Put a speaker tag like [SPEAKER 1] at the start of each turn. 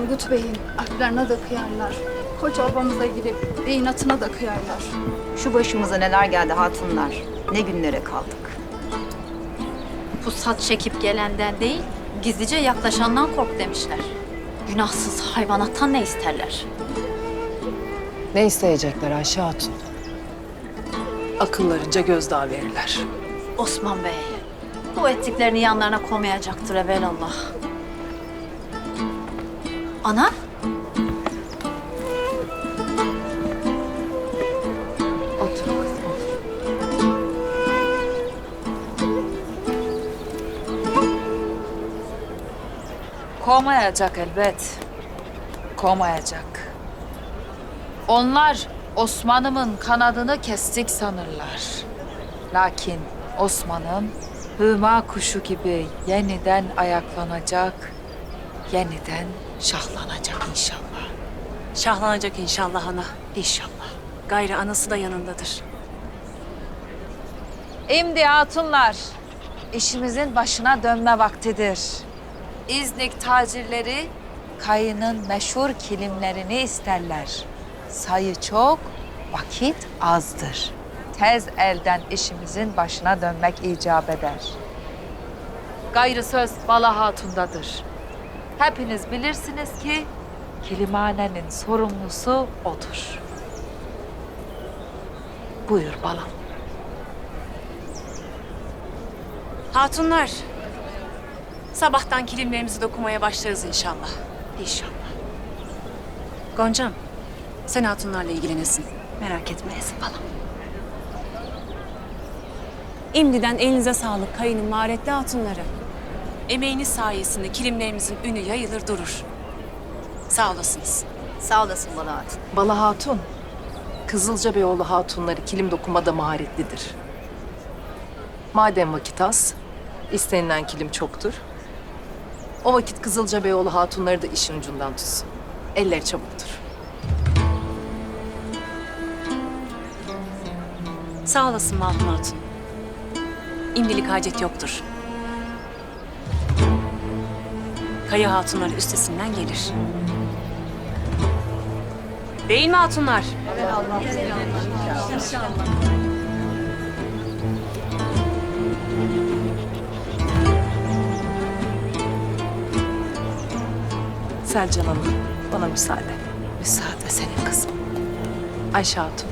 [SPEAKER 1] Mahmut Bey'in aklarına da kıyarlar. Koca obamıza girip beyin atına da kıyarlar.
[SPEAKER 2] Şu başımıza neler geldi hatunlar. Ne günlere kaldık.
[SPEAKER 3] Pusat çekip gelenden değil, gizlice yaklaşandan kork demişler. Günahsız hayvanattan ne isterler?
[SPEAKER 4] Ne isteyecekler Ayşe Hatun? Akıllarınca gözdağı verirler.
[SPEAKER 3] Osman Bey, bu ettiklerini yanlarına koymayacaktır evelallah. Ana,
[SPEAKER 4] Otur kızım.
[SPEAKER 5] Kovmayacak elbet. Kovmayacak. Onlar Osman'ımın kanadını kestik sanırlar. Lakin Osman'ım hıma kuşu gibi yeniden ayaklanacak, yeniden şahlanacak inşallah.
[SPEAKER 6] Şahlanacak inşallah ana.
[SPEAKER 5] İnşallah.
[SPEAKER 6] Gayrı anası da yanındadır.
[SPEAKER 5] Şimdi hatunlar, işimizin başına dönme vaktidir. İznik tacirleri kayının meşhur kilimlerini isterler. Sayı çok, vakit azdır. Tez elden işimizin başına dönmek icap eder. Gayrı söz Bala Hatun'dadır. Hepiniz bilirsiniz ki kilimhanenin sorumlusu odur. Buyur balam.
[SPEAKER 6] Hatunlar, sabahtan kilimlerimizi dokumaya başlarız inşallah.
[SPEAKER 5] İnşallah.
[SPEAKER 6] Goncam, sen hatunlarla ilgilenesin. Merak etmeyesin falan. İmdiden elinize sağlık kayının maharetli hatunları. Emeğiniz sayesinde kilimlerimizin ünü yayılır durur. Sağ olasınız.
[SPEAKER 2] Sağ olasın Bala Hatun.
[SPEAKER 4] Bala Hatun, Kızılca Beyoğlu hatunları kilim dokumada maharetlidir. Madem vakit az, istenilen kilim çoktur. O vakit Kızılca Beyoğlu hatunları da işin ucundan tutsun. Eller çabuktur.
[SPEAKER 6] Sağ olasın Mahmut Hatun. İmdilik hacet yoktur. Kaya hatunları üstesinden gelir. Değil mi hatunlar?
[SPEAKER 4] Selcan Hanım, bana müsaade.
[SPEAKER 5] Müsaade senin kızım.
[SPEAKER 4] Ayşe Hatun,